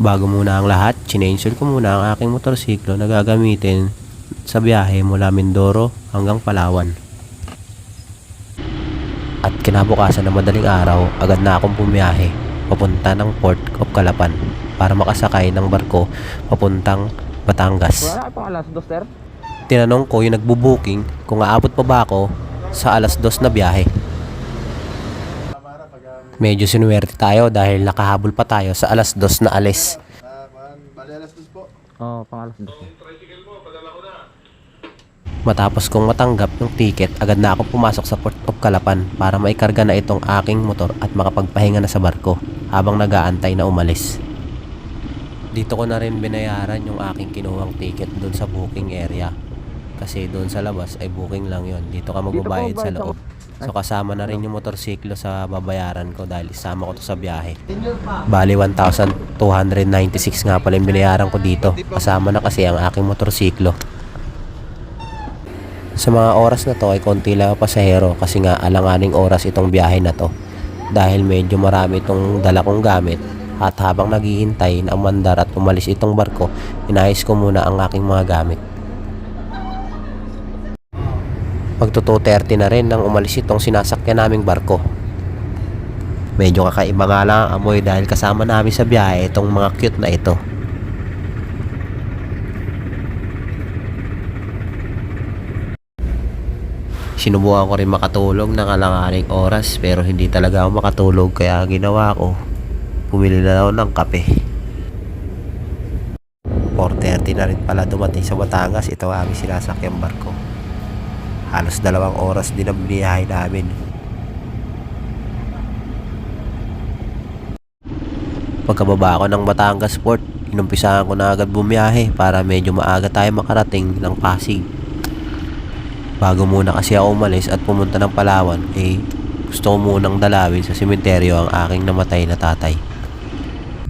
Bago muna ang lahat, chinensure ko muna ang aking motorsiklo na gagamitin sa biyahe mula Mindoro hanggang Palawan. At kinabukasan na madaling araw, agad na akong bumiyahe papunta ng Port of Calapan para makasakay ng barko papuntang Batangas. Tinanong ko yung nagbubuking kung aabot pa ba ako sa alas dos na biyahe. Medyo sinuwerte tayo dahil nakahabol pa tayo sa alas dos na alis. Oo, oh, pang alas dos. Matapos kong matanggap yung ticket, agad na ako pumasok sa Port of Calapan para maikarga na itong aking motor at makapagpahinga na sa barko habang nagaantay na umalis. Dito ko na rin binayaran yung aking kinuhang ticket doon sa booking area. Kasi doon sa labas ay booking lang yon. Dito ka magbabayad sa loob. So kasama na rin yung motorsiklo sa babayaran ko dahil isama ko to sa biyahe. Bali 1,296 nga pala yung binayaran ko dito. Kasama na kasi ang aking motorsiklo. Sa mga oras na to ay konti lang ang pasahero kasi nga alanganing oras itong biyahe na to. Dahil medyo marami itong dala kong gamit at habang naghihintay na umandar at umalis itong barko, inayos ko muna ang aking mga gamit. Magto 2.30 na rin nang umalis itong sinasakyan naming barko. Medyo kakaiba nga lang ang amoy dahil kasama namin sa biyahe itong mga cute na ito. Sinubukan ko rin makatulog ng alanganing oras pero hindi talaga ako makatulog kaya ginawa ko, pumili na ako ng kape. 4.30 na rin pala dumating sa Batangas ito aming sinasakyang barko. Halos dalawang oras din ang biniyahe namin. Pagkababa ako ng Batangas Port, inumpisahan ko na agad bumiyahe para medyo maaga tayo makarating ng Pasig. Bago muna kasi ako umalis at pumunta ng Palawan, eh gusto ko munang dalawin sa sementeryo ang aking namatay na tatay.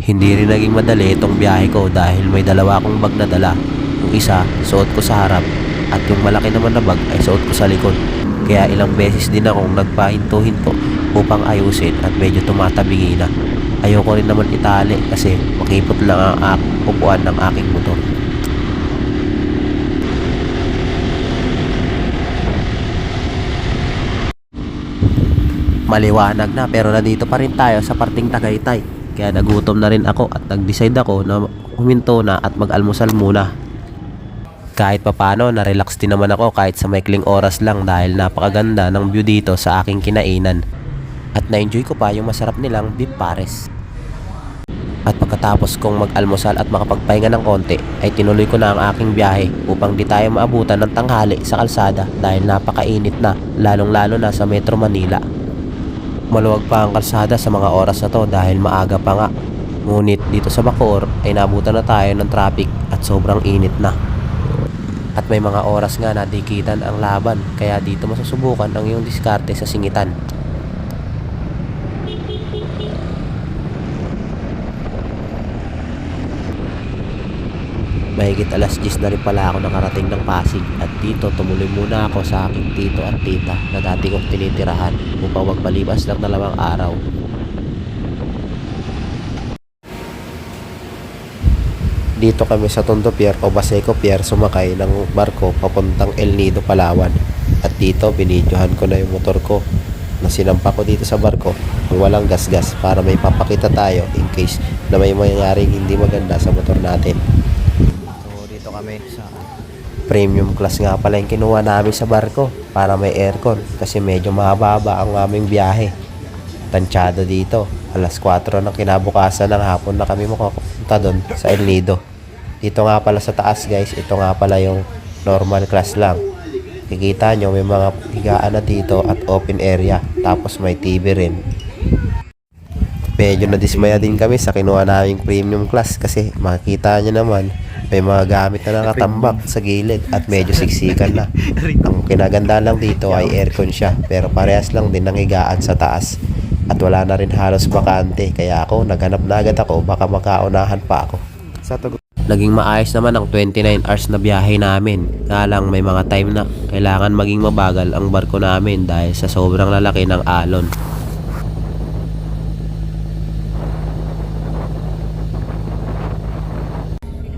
Hindi rin naging madali itong biyahe ko dahil may dalawa akong bag na dala. Yung isa, suot ko sa harap at yung malaki naman na bag ay suot ko sa likod. Kaya ilang beses din akong nagpahinto-hinto upang ayusin at medyo tumatabingi na. Ayoko rin naman itali kasi makipot lang ang upuan ng aking motor. Maliwanag na pero nandito pa rin tayo sa parting Tagaytay. Kaya nagutom na rin ako at nag-decide ako na huminto na at mag-almusal muna. Kahit papano, na-relax din naman ako kahit sa maikling oras lang dahil napakaganda ng view dito sa aking kinainan. At na-enjoy ko pa yung masarap nilang beef pares. At pagkatapos kong mag-almusal at makapagpahinga ng konti, ay tinuloy ko na ang aking biyahe upang di tayo maabutan ng tanghali sa kalsada dahil napakainit na, lalong-lalo na sa Metro Manila. Maluwag pa ang kalsada sa mga oras na to dahil maaga pa nga. Ngunit dito sa Bacoor ay nabutan na tayo ng traffic at sobrang init na. At may mga oras nga na dikitan ang laban kaya dito masusubukan ang iyong diskarte sa singitan. Mahigit alas 10 na rin pala ako nakarating ng Pasig at dito tumuloy muna ako sa aking tito at tita na dati kong tinitirahan upang magpalipas lang dalawang araw. Dito kami sa Tondo Pier o Baseco Pier sumakay ng barko papuntang El Nido, Palawan. At dito binidyohan ko na yung motor ko na sinampa ko dito sa barko ang walang gasgas para may papakita tayo in case na may mangyayaring hindi maganda sa motor natin. So dito kami sa premium class nga pala yung kinuha namin sa barko para may aircon kasi medyo mababa ang aming biyahe. Tansyado dito. Alas 4 ng kinabukasan ng hapon na kami makapunta doon sa El Nido. Dito nga pala sa taas guys, ito nga pala yung normal class lang. Kikita nyo may mga higaan na dito at open area. Tapos may TV rin. Medyo nadismaya din kami sa kinuha naming premium class kasi makikita nyo naman may mga gamit na nakatambak sa gilid at medyo siksikan na. Ang kinaganda lang dito ay aircon siya pero parehas lang din ng higaan sa taas. At wala na rin halos bakante kaya ako naghanap na agad ako baka makaunahan pa ako. Sa. Naging maayos naman ang 29 hours na biyahe namin. Kaya lang may mga time na kailangan maging mabagal ang barko namin dahil sa sobrang lalaki ng alon.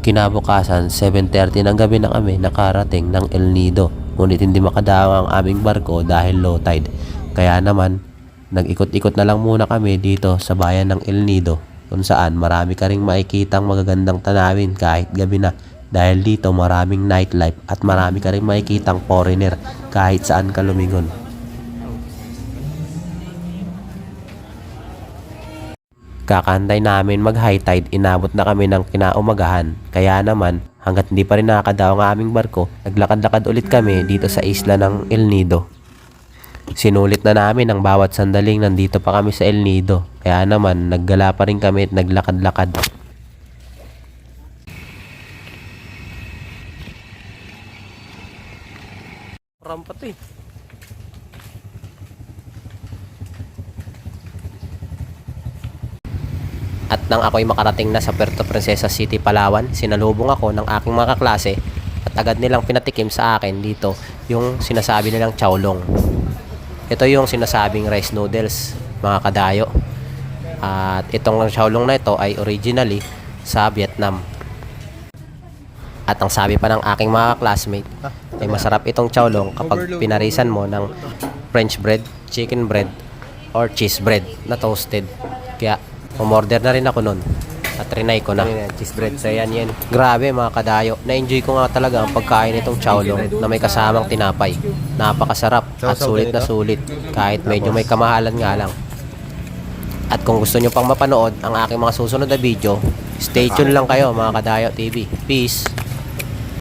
Kinabukasan, 7.30 ng gabi na kami nakarating ng El Nido. Ngunit hindi makadaang ang aming barko dahil low tide. Kaya naman, nag-ikot-ikot na lang muna kami dito sa bayan ng El Nido kung saan marami ka ring makikitang magagandang tanawin kahit gabi na. Dahil dito maraming nightlife at marami ka ring makikitang foreigner kahit saan ka lumingon. Kakantay namin mag high tide, inabot na kami ng kinaumagahan. Kaya naman, hanggat hindi pa rin nakakadaw ang aming barko, naglakad-lakad ulit kami dito sa isla ng El Nido. Sinulit na namin ang bawat sandaling nandito pa kami sa El Nido. Kaya naman, naggala pa rin kami at naglakad-lakad. Rampat eh. At nang ako'y makarating na sa Puerto Princesa City, Palawan, sinalubong ako ng aking mga kaklase at agad nilang pinatikim sa akin dito yung sinasabi nilang chowlong. Ito yung sinasabing rice noodles, mga kadayo. At itong chowlong na ito ay originally sa Vietnam. At ang sabi pa ng aking mga classmate, ay masarap itong chowlong kapag pinarisan mo ng French bread, chicken bread, or cheese bread na toasted. Kaya umorder na rin ako nun. At trinay ko na. Cheese bread. So yan yan. Grabe mga kadayo. Na-enjoy ko nga talaga ang pagkain nitong chowlong na may kasamang tinapay. Napakasarap at sulit na sulit. Kahit medyo may kamahalan nga lang. At kung gusto nyo pang mapanood ang aking mga susunod na video, stay tuned lang kayo mga Kadayo TV. Peace!